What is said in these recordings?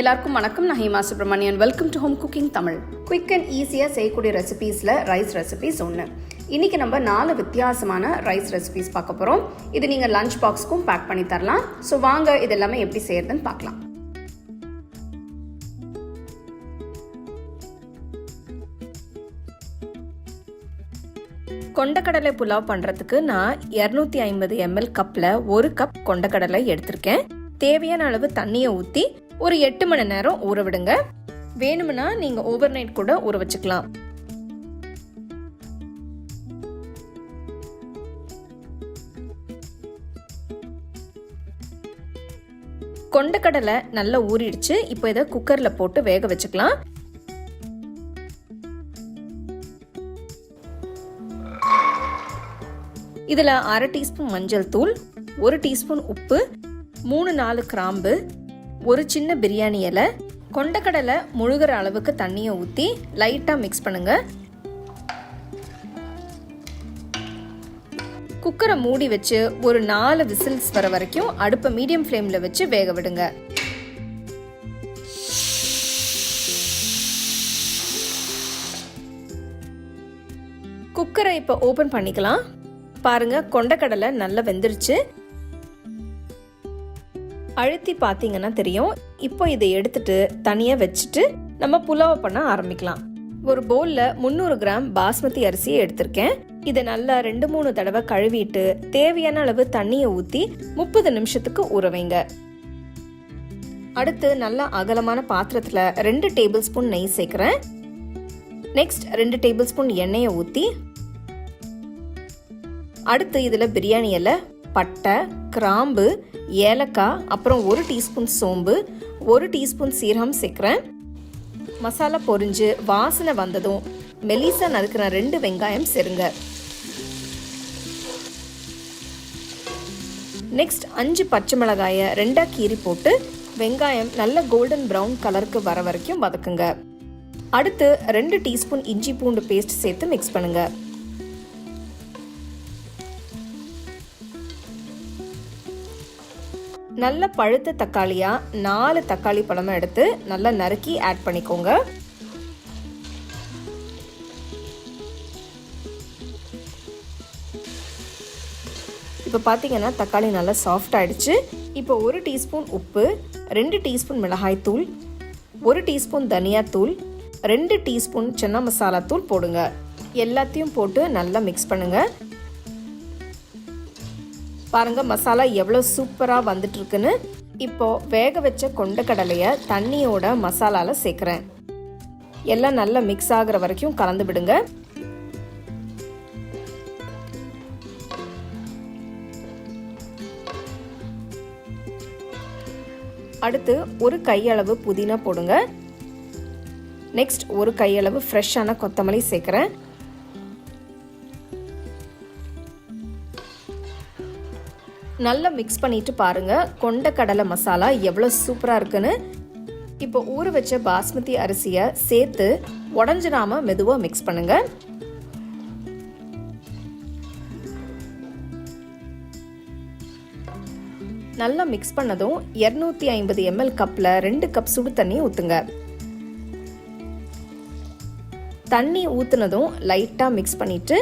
எல்லாருக்கும் வணக்கம். நான் Hema Subramanian welcome to home cooking Tamil quick and ஈஸியாக செய்யக்கூடிய ரெசிபீஸில் ரைஸ் ரெசிபீஸ் ஒன்று இன்றைக்கி நம்ம நாலு வித்தியாசமான ரைஸ் ரெசிபீஸ் பார்க்க போகிறோம் இது நீங்கள் லஞ்ச் பாக்ஸ்க்கும் பேக் பண்ணி தரலாம். ஸோ வாங்க இது எல்லாமே எப்படி செய்யறதுன்னு பார்க்கலாம். கொண்டக்கடலை புலாவ் பண்ணுறதுக்கு நான் இரநூத்தி ஐம்பது எம்எல் கப்பில் ஒரு கப் கொண்டக்கடலை எடுத்திருக்கேன். தேவையான அளவு தண்ணியை ஊற்றி ஒரு எட்டு மணி நேரம் ஊற விடுங்க. வேணும்னா நீங்கள் ஓவர் நைட் கூட ஊற வச்சுக்கலாம். கொண்டக்கடலை நல்லா ஊறிடுச்சு. இப்போ இதை குக்கரில் போட்டு வேக வச்சுக்கலாம். இதில் அரை டீஸ்பூன் மஞ்சள் தூள் ஒரு டீஸ்பூன் உப்பு மூணு நாலு கிராம்பு ஒரு சின்ன பிரியாணி இலை கொண்டக்கடலை முழுகிற அளவுக்கு தண்ணியை ஊற்றி லைட்டாக மிக்ஸ் பண்ணுங்க. குக்கரை மூடி வச்சு ஒரு நாலு விசில்ஸ் வர வரைக்கும் அடுப்பை மீடியம் ஃப்ளேமில் வச்சு வேக விடுங்க. குக்கரை இப்போ ஓப்பன் பண்ணிக்கலாம். பாருங்கள் கொண்டக்கடலை நல்லா வெந்துருச்சு. அழுத்தி பார்த்தீங்கன்னா தெரியும். இப்போ இதை எடுத்துட்டு தனியாக வச்சுட்டு நம்ம புலாவை பண்ண ஆரம்பிக்கலாம். ஒரு பவுலில் முந்நூறு கிராம் பாஸ்மதி அரிசியை எடுத்திருக்கேன். இதை நல்லா ரெண்டு மூணு தடவை கழுவிட்டு தேவையான அளவு தண்ணியை ஊற்றி முப்பது நிமிஷத்துக்கு ஊற வைங்க. அடுத்து நல்லா அகலமான பாத்திரத்தில் ரெண்டு டேபிள் ஸ்பூன் நெய் சேர்க்குறேன். நெக்ஸ்ட் ரெண்டு டேபிள் ஸ்பூன் எண்ணெயை ஊற்றி அடுத்து இதில் பிரியாணி இலை பட்டை கிராம்பு ஏலக்காய் அப்புறம் ஒரு டீஸ்பூன் சோம்பு ஒரு டீஸ்பூன் சீரகம் சேர்க்குறேன். மசாலா பொரிஞ்சு வாசனை வந்ததும் மெலிசா நறுக்கிற ரெண்டு வெங்காயம் செருங்க. நெக்ஸ்ட் அஞ்சு பச்சை மிளகாயை ரெண்டாக கீறி போட்டு வெங்காயம் நல்ல கோல்டன் ப்ரௌன் கலருக்கு வர வரைக்கும் வதக்குங்க. அடுத்து ரெண்டு டீஸ்பூன் இஞ்சி பூண்டு பேஸ்ட் சேர்த்து மிக்ஸ் பண்ணுங்கள் நல்ல பழுத்த தக்காளியாக நாலு தக்காளி பழமாக எடுத்து நல்லா நறுக்கி ஆட் பண்ணிக்கோங்க. இப்போ பார்த்தீங்கன்னா தக்காளி நல்லா சாஃப்ட் ஆகிடுச்சு இப்போ ஒரு டீஸ்பூன் உப்பு ரெண்டு டீஸ்பூன் மிளகாய் தூள் ஒரு டீஸ்பூன் தனியாத்தூள் ரெண்டு டீஸ்பூன் சின்ன மசாலா தூள் போடுங்க. எல்லாத்தையும் போட்டு நல்லா மிக்ஸ் பண்ணுங்கள் பாருங்கள் மசாலா எவ்வளோ சூப்பராக வந்துட்டுருக்குன்னு. இப்போது வேக வச்ச கொண்டக்கடலையை தண்ணியோட மசாலாவில் சேர்க்குறேன். எல்லாம் நல்லா மிக்ஸ் ஆகுற வரைக்கும் கலந்து விடுங்க. அடுத்து ஒரு கையளவு புதினா போடுங்க. நெக்ஸ்ட் ஒரு கையளவு ஃப்ரெஷ்ஷான கொத்தமல்லி சேர்க்குறேன். நல்லா மிக்ஸ் பண்ணிட்டு பாருங்க. கொண்ட கடலை மசாலா எவ்வளோ சூப்பராக இருக்குன்னு. இப்போ ஊற வச்ச பாஸ்மதி அரிசியை சேர்த்து உடஞ்சிடாம மெதுவாக மிக்ஸ் பண்ணுங்க. நல்லா மிக்ஸ் பண்ணதும் இரநூத்தி ஐம்பது எம்எல் கப்பில் ரெண்டு கப் சுடு தண்ணி ஊற்றுங்க தண்ணி ஊற்றுனதும் லைட்டாக மிக்ஸ் பண்ணிவிட்டு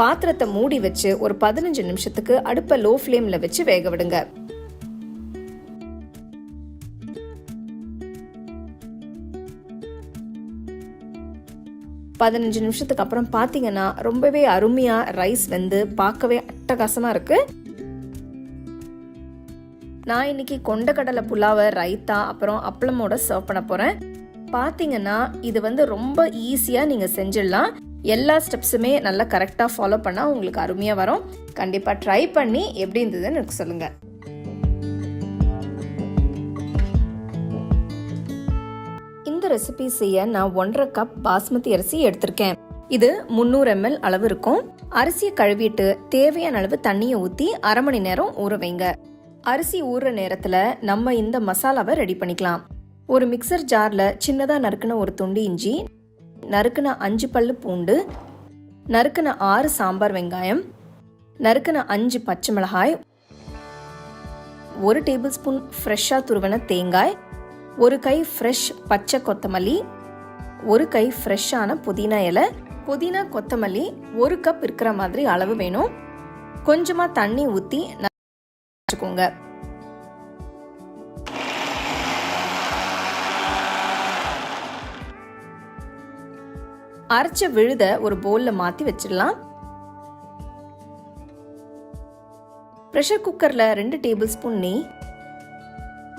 பாத்திரத்தை மூடி வச்சு ஒரு பதினஞ்சு நிமிஷத்துக்கு அடுப்பை லோ ஃப்ளேமில் வச்சு வேக விடுங்க. பதினஞ்சு நிமிஷத்துக்கு அப்புறம் பார்த்தீங்கன்னா ரொம்பவே அருமையாக ரைஸ் வந்து பார்க்கவே அட்டகாசமாக இருக்குது நான் இன்னைக்கு கொண்டக்கடலை புலாவை ரைத்தா அப்புறம் அப்பளமோட சர்வ் பண்ண போகிறேன் பார்த்தீங்கன்னா இது வந்து ரொம்ப ஈஸியாக நீங்கள் செஞ்சிடலாம். எல்லா ஸ்டெப்ஸுமே நல்லா கரெக்டாக ஃபாலோ பண்ணால் உங்களுக்கு அருமையாக வரும். கண்டிப்பாக ட்ரை பண்ணி எப்படி இருந்ததுன்னு எனக்கு சொல்லுங்கள் இந்த ரெசிபி செய்ய நான் ஒன்றரை கப் பாஸ்மதி அரிசி எடுத்திருக்கேன். இது முந்நூறு எம்எல் அளவு இருக்கும். அரிசியை கழுவிட்டு தேவையான அளவு தண்ணியை ஊற்றி அரை மணி நேரம் ஊற வைங்க. அரிசி ஊறுற நேரத்தில் நம்ம இந்த மசாலாவை ரெடி பண்ணிக்கலாம். ஒரு மிக்சர் ஜாரில் சின்னதாக நறுக்குன ஒரு துண்டு இஞ்சி நறுக்கின அஞ்சு பல்லு பூண்டு நறுக்கின ஆறு சாம்பார் வெங்காயம் நறுக்கின அஞ்சு பச்சை மிளகாய் ஒரு டேபிள் ஸ்பூன் ஃப்ரெஷ்ஷாக துருவன தேங்காய் ஒரு கை ஃப்ரெஷ் பச்சை கொத்தமல்லி ஒரு கை ஃப்ரெஷ்ஷான புதினா இலை புதினா கொத்தமல்லி ஒரு கப் இருக்கிற மாதிரி அளவு வேணும். கொஞ்சமாக தண்ணி ஊற்றி வச்சுக்கோங்க அரைச்ச விழுத ஒரு பவுலில் மாற்றி வச்சிடலாம். ப்ரெஷர் குக்கரில் ரெண்டு டேபிள் ஸ்பூன் நெய்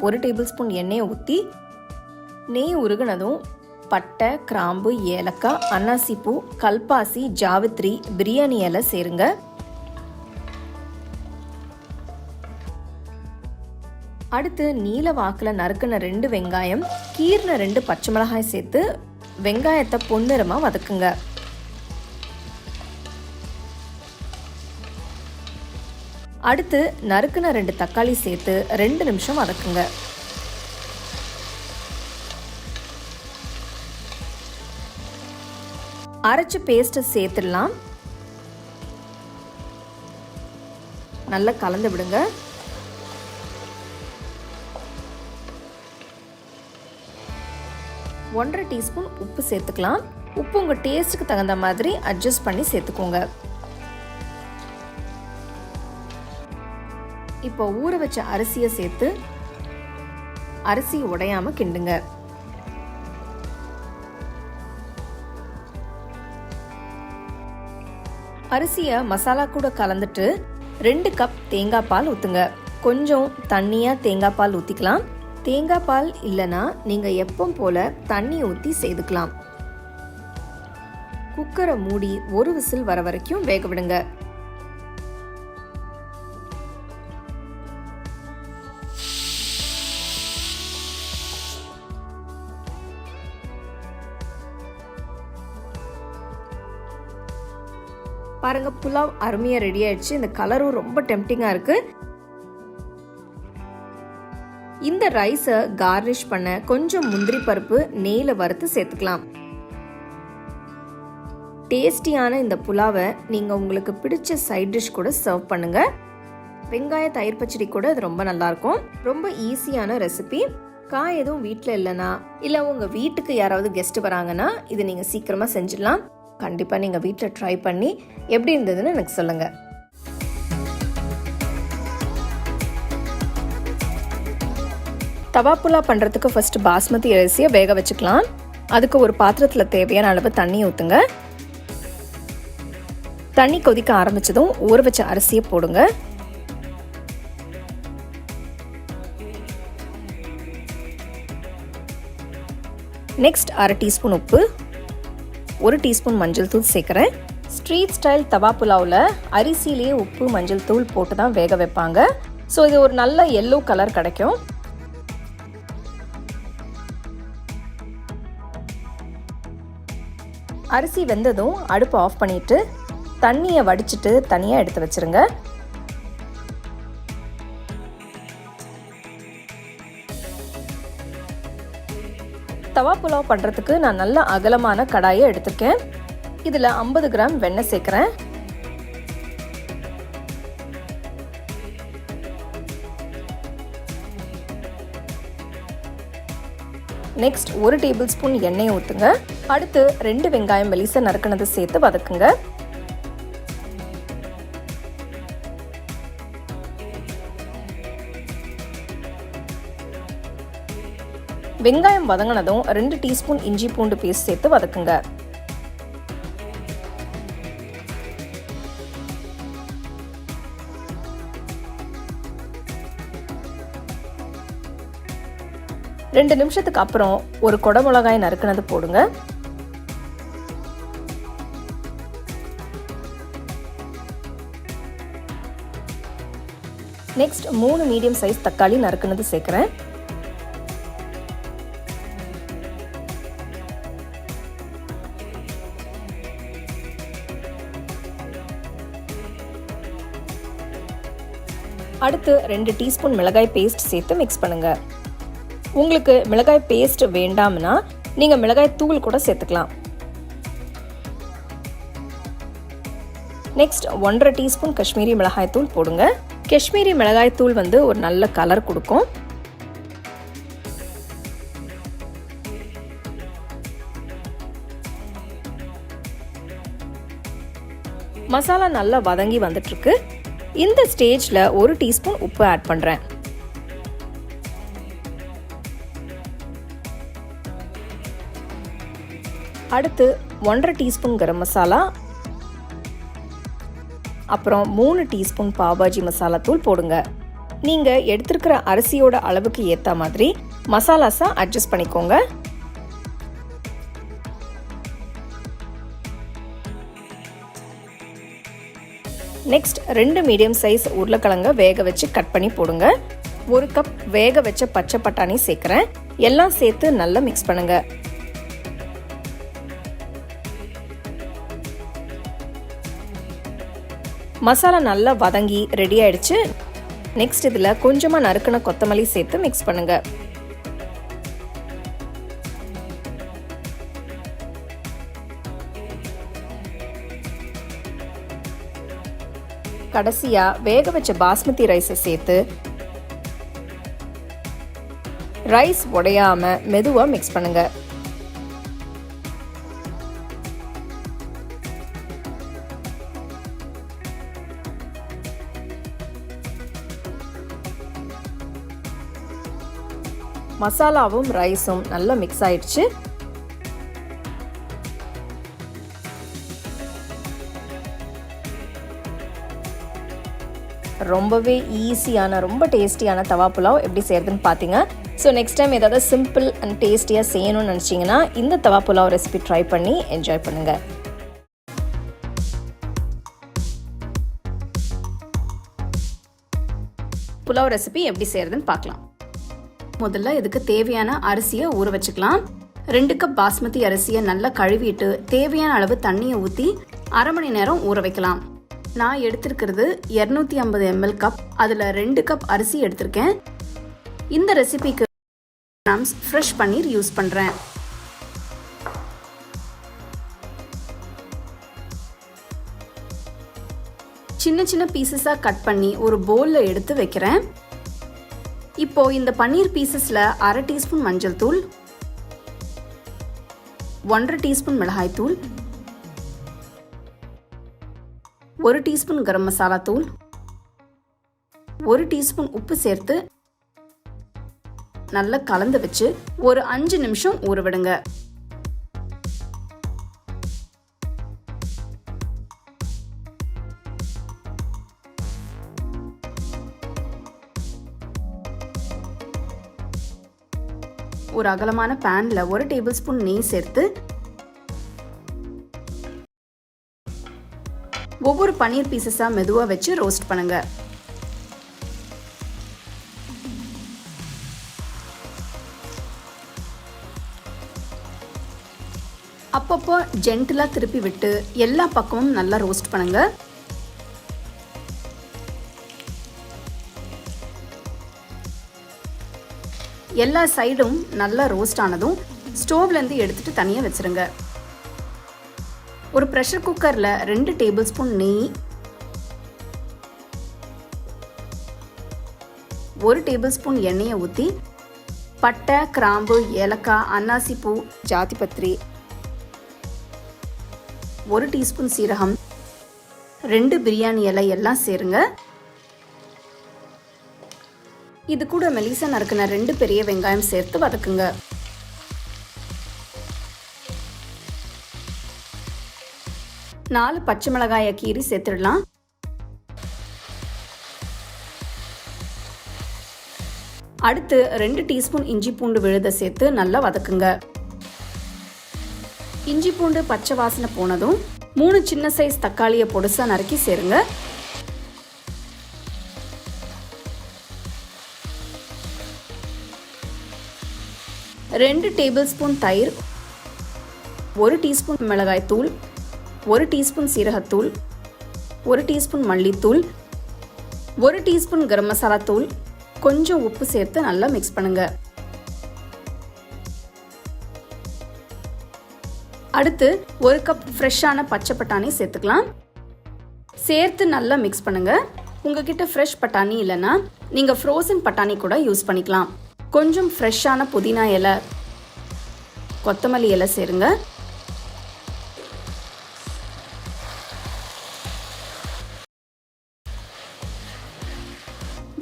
ஒரு டேபிள் ஸ்பூன் எண்ணெயை ஊற்றி நெய் உருகினதும் பட்டை கிராம்பு ஏலக்காய் அன்னாசிப்பூ கல்பாசி ஜாவித்ரி பிரியாணி இலை சேருங்க. அடுத்து நீல வாக்கில் நறுக்கின ரெண்டு வெங்காயம் கீர்ன ரெண்டு பச்சை மிளகாய் சேர்த்து வெங்காயத்தை பொன்னிறமாக வதக்குங்க. அடுத்து நறுக்குன ரெண்டு தக்காளி சேர்த்து ரெண்டு நிமிஷம் வதக்குங்க. அரைச்சு பேஸ்ட்டை சேர்த்துடலாம். நல்லா கலந்து விடுங்க. ஒன்றரை டீஸ்பூன் உப்பு சேர்த்துக்கலாம். உப்பு உங்கள் டேஸ்ட்டுக்கு தகுந்த மாதிரி அட்ஜஸ்ட் பண்ணி சேர்த்துக்கோங்க. இப்போ ஊற வச்ச அரிசியை சேர்த்து அரிசி உடையாம கிண்டுங்க. அரிசியை மசாலா கூட கலந்துட்டு ரெண்டு கப் தேங்காய் பால் ஊற்றுங்க கொஞ்சம் தண்ணியாக தேங்காய் பால் ஊற்றிக்கலாம் தேங்காய் பால் இல்லைன்னா நீங்கள் எப்பவும் போல் தண்ணி ஊற்றி செய்துக்கலாம். குக்கரை மூடி ஒரு விசில் வர வரைக்கும் வேக விடுங்க. பாருங்க புலாவ் அருமையாக ரெடி ஆயிடுச்சு. இந்த கலரும் ரொம்ப டெம்டிங்காக இருக்குது இந்த ரைஸை கார்னிஷ் பண்ண கொஞ்சம் முந்திரி பருப்பு நெய்யில் வறுத்து சேர்த்துக்கலாம். டேஸ்டியான இந்த புலாவை நீங்கள் உங்களுக்கு பிடிச்ச சைட் டிஷ் கூட சர்வ் பண்ணுங்க. வெங்காய தயிர் பச்சடி கூட இது ரொம்ப நல்லாயிருக்கும் ரொம்ப ஈஸியான ரெசிபி காய் எதுவும் வீட்டில் இல்லைன்னா இல்லை உங்கள் வீட்டுக்கு யாராவது கெஸ்ட் வராங்கன்னா இது நீங்கள் சீக்கிரமாக செஞ்சிடலாம். கண்டிப்பாக நீங்கள் வீட்டில் ட்ரை பண்ணி எப்படி இருந்ததுன்னு எனக்கு சொல்லுங்கள் தவா புலா பண்ணுறதுக்கு ஃபஸ்ட்டு பாஸ்மதி அரிசியை வேக வச்சுக்கலாம். அதுக்கு ஒரு பாத்திரத்தில் தேவையான அளவு தண்ணி ஊற்றுங்க தண்ணி கொதிக்க ஆரம்பிச்சதும் ஊற வச்ச அரிசியை போடுங்க. நெக்ஸ்ட் அரை டீஸ்பூன் உப்பு ஒரு டீஸ்பூன் மஞ்சள் தூள் சேர்க்குறேன். ஸ்ட்ரீட் ஸ்டைல் தவா புலாவில் அரிசியிலேயே உப்பு மஞ்சள் தூள் போட்டு தான் வேக வைப்பாங்க. ஸோ இது ஒரு நல்ல எல்லோ கலர் கிடைக்கும். அரிசி வெந்ததும் அடுப்பு ஆஃப் பண்ணிட்டு தண்ணியை வடிச்சிட்டு தனியாக எடுத்து வச்சிருங்க. தவா புலாவ் பண்ணுறதுக்கு நான் நல்ல அகலமான கடாயை எடுத்திருக்கேன். இதில் ஐம்பது கிராம் வெண்ணெய் சேர்க்குறேன். நெக்ஸ்ட் ஒரு டேபிள் ஸ்பூன் எண்ணெயை ஊற்றுங்க அடுத்து ரெண்டு வெங்காயம் மெலிச நறுக்கினதை சேர்த்து வதக்குங்க. வெங்காயம் வதங்கினதும் ரெண்டு டீஸ்பூன் இஞ்சி பூண்டு பேஸ்ட் சேர்த்து வதக்குங்க. ரெண்டு நிமிஷத்துக்கு அப்புறம் ஒரு கொடை மிளகாய் நறுக்குனது போடுங்க. நெக்ஸ்ட் மூணு மீடியம் சைஸ் தக்காளி நறுக்குனது சேர்க்குறேன். அடுத்து ரெண்டு டீஸ்பூன் மிளகாய் பேஸ்ட் சேர்த்து மிக்ஸ் பண்ணுங்கள் உங்களுக்கு மிளகாய் பேஸ்ட் வேண்டாம்னா நீங்கள் மிளகாய் தூள் கூட சேர்த்துக்கலாம். நெக்ஸ்ட் ஒன்றரை டீஸ்பூன் காஷ்மீரி மிளகாய்த்தூள் போடுங்க. காஷ்மீரி மிளகாய்த்தூள் வந்து ஒரு நல்ல கலர் கொடுக்கும். மசாலா நல்லா வதங்கி வந்துட்டுருக்கு. இந்த ஸ்டேஜில் ஒரு டீஸ்பூன் உப்பு ஆட் பண்ணுறேன் அடுத்து ஒன்றரை டீஸ்பூன் கரம் மசாலா அப்புறம் மூணு டீஸ்பூன் பாபாஜி மசாலா தூள் போடுங்க. நீங்கள் எடுத்திருக்கிற அரிசியோட அளவுக்கு ஏற்ற மாதிரி மசாலாஸை அட்ஜஸ்ட் பண்ணிக்கோங்க. நெக்ஸ்ட் ரெண்டு மீடியம் சைஸ் உருளைக்கிழங்க வேக வச்சு கட் பண்ணி போடுங்க. ஒரு கப் வேக வச்ச பச்சை பட்டாணி சேர்க்குறேன். எல்லாம் சேர்த்து நல்லா மிக்ஸ் பண்ணுங்கள் மசாலா நல்லா வதங்கி ரெடி ஆயிடுச்சு. நெக்ஸ்ட் இதில் கொஞ்சமாக நறுக்கின கொத்தமல்லி சேர்த்து மிக்ஸ் பண்ணுங்க. கடைசியாக வேக வச்ச பாஸ்மதி ரைஸை சேர்த்து ரைஸ் உடையாம மெதுவாக மிக்ஸ் பண்ணுங்க. மசாலாவும் ரைஸும் நல்லா மிக்ஸ் ஆயிடுச்சு. ரொம்பவே ஈஸியான ரொம்ப டேஸ்டியான தவா புலாவ் எப்படி செய்யறதுன்னு பார்த்தீங்க ஸோ நெக்ஸ்ட் டைம் ஏதாவது சிம்பிள் அண்ட் டேஸ்டியாக செய்யணும்னு நினச்சிங்கன்னா இந்த தவா புலாவ் ரெசிபி ட்ரை பண்ணி என்ஜாய் பண்ணுங்கள் புலாவ் ரெசிபி எப்படி செய்யறதுன்னு பார்க்கலாம் முதல்ல இதுக்கு தேவையான அரிசியை ஊற வச்சுக்கலாம். ரெண்டு கப் பாஸ்மதி அரிசியை நல்லா கழுவிட்டு தேவையான அளவு தண்ணியை ஊற்றி அரை மணி நேரம் ஊற வைக்கலாம். நான் எடுத்திருக்கிறது இரநூத்தி ஐம்பது எம்எல் கப் அதில் ரெண்டு கப் அரிசி எடுத்திருக்கேன். இந்த ரெசிபிக்கு கிராம்ஸ் ஃப்ரெஷ் பன்னீர் யூஸ் பண்ணுறேன் சின்ன சின்ன பீசஸாக கட் பண்ணி ஒரு பவுலில் எடுத்து வைக்கிறேன். இப்போ இந்த பன்னீர் பீசஸில் அரை டீஸ்பூன் மஞ்சள் தூள் ஒன்றரை டீஸ்பூன் மிளகாய் தூள் ஒரு டீஸ்பூன் கரம் மசாலா தூள் ஒரு டீஸ்பூன் உப்பு சேர்த்து நல்லா கலந்து வச்சு ஒரு அஞ்சு நிமிஷம் ஊற விடுங்க. ஒரு அகலமான பேன்ல ஒரு டேபிள் ஸ்பூன் நெய் சேர்த்து ஒவ்வொரு பன்னீர் பீசஸாக மெதுவா வச்சு ரோஸ்ட் பண்ணுங்க. அப்பப்போ ஜென்டிலாக திருப்பி விட்டு எல்லா பக்கமும் நல்லா ரோஸ்ட் பண்ணுங்க. எல்லா சைடும் நல்லா ரோஸ்ட் ஆனதும் ஸ்டோவ்லேருந்து எடுத்துட்டு தனியாக வச்சிருங்க. ஒரு ப்ரெஷர் குக்கரில் ரெண்டு டேபிள் ஸ்பூன் நெய் ஒரு டேபிள் ஸ்பூன் எண்ணெயை ஊற்றி பட்டை கிராம்பு ஏலக்காய் அன்னாசி பூ ஜாதிபத்திரி ஒரு டீஸ்பூன் சீரகம் ரெண்டு பிரியாணி இலை எல்லாம் சேருங்க. இது கூட மெலிசா நறுக்கின ரெண்டு பெரிய வெங்காயம் சேர்த்து வதக்குங்க. நாலு பச்சை மிளகாயை கீறி சேர்த்துடலாம். அடுத்து ரெண்டு டீஸ்பூன் இஞ்சி பூண்டு விழுத சேர்த்து நல்லா வதக்குங்க. இஞ்சி பூண்டு பச்சை வாசனை போனதும் மூணு சின்ன சைஸ் தக்காளியை பொடுசாக நறுக்கி சேருங்க. ரெண்டு டேபிள் ஸ்பூன் தயிர் ஒரு டீஸ்பூன் மிளகாய் தூள் ஒரு டீஸ்பூன் சீரகத்தூள் ஒரு டீஸ்பூன் மல்லித்தூள் ஒரு டீஸ்பூன் கரம் மசாலா தூள். கொஞ்சம் உப்பு சேர்த்து நல்லா மிக்ஸ் பண்ணுங்க. அடுத்து ஒரு கப் ஃப்ரெஷ்ஷான பச்சை பட்டாணி சேர்த்துக்கலாம். சேர்த்து நல்லா மிக்ஸ் பண்ணுங்கள் உங்ககிட்ட ஃப்ரெஷ் பட்டாணி இல்லைன்னா நீங்கள் ஃப்ரோசன் பட்டாணி கூட யூஸ் பண்ணிக்கலாம். கொஞ்சம் ஃப்ரெஷ்ஷான புதினா இலை கொத்தமல்லி இலை சேருங்க.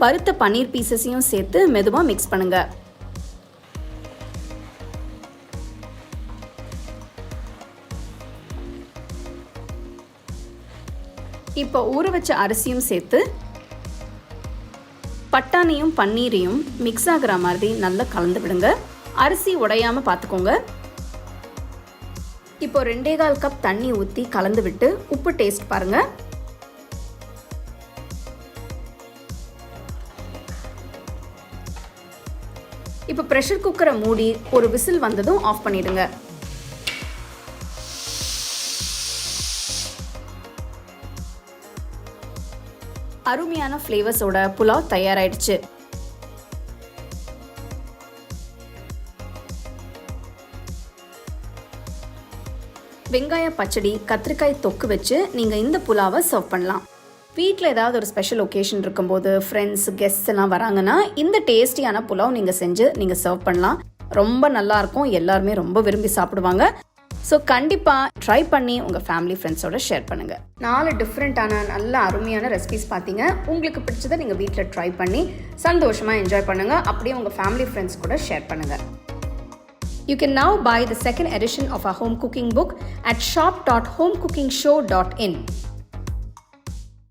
வறுத்த பன்னீர் பீசஸையும் சேர்த்து மெதுவாக மிக்ஸ் பண்ணுங்கள் இப்போ ஊற வச்ச அரிசியும் சேர்த்து பட்டாணியும் பன்னீரையும் மிக்ஸ் ஆகிற மாதிரி நல்லா கலந்து விடுங்க. அரிசி உடையாமல் பார்த்துக்கோங்க இப்போ ரெண்டே கால் கப் தண்ணி ஊற்றி கலந்து விட்டு உப்பு டேஸ்ட் பாருங்க. இப்போ ப்ரெஷர் குக்கரை மூடி ஒரு விசில் வந்ததும் ஆஃப் பண்ணிடுங்க. அருமையான ஃப்ளேவர்ஸோட புலாவ் தயாராயிடுச்சு. வெங்காய பச்சடி கத்திரிக்காய் தொக்கு வச்சு நீங்கள் இந்த புலாவை சர்வ் பண்ணலாம். வீட்டில் ஏதாவது ஒரு ஸ்பெஷல் ஒகேஷன் இருக்கும்போது ஃப்ரெண்ட்ஸ் கெஸ்ட்ஸ் எல்லாம் வராங்கன்னா இந்த டேஸ்டியான புலாவ் நீங்கள் செஞ்சு நீங்கள் சர்வ் பண்ணலாம். ரொம்ப நல்லா இருக்கும். எல்லாருமே ரொம்ப விரும்பி சாப்பிடுவாங்க. ஸோ கண்டிப்பாக ட்ரை பண்ணி உங்கள் ஃபேமிலி ஃப்ரெண்ட்ஸோட ஷேர் பண்ணுங்கள் நாலு டிஃப்ரெண்ட்டான நல்ல அருமையான ரெசிபிஸ் பார்த்தீங்க உங்களுக்கு பிடிச்சதை நீங்கள் வீட்டில் ட்ரை பண்ணி சந்தோஷமாக என்ஜாய் பண்ணுங்கள் அப்படியே உங்கள் ஃபேமிலி ஃப்ரெண்ட்ஸ் கூட ஷேர் பண்ணுங்கள் You can now buy the second edition of our home cooking book at shop.homecookingshow.in.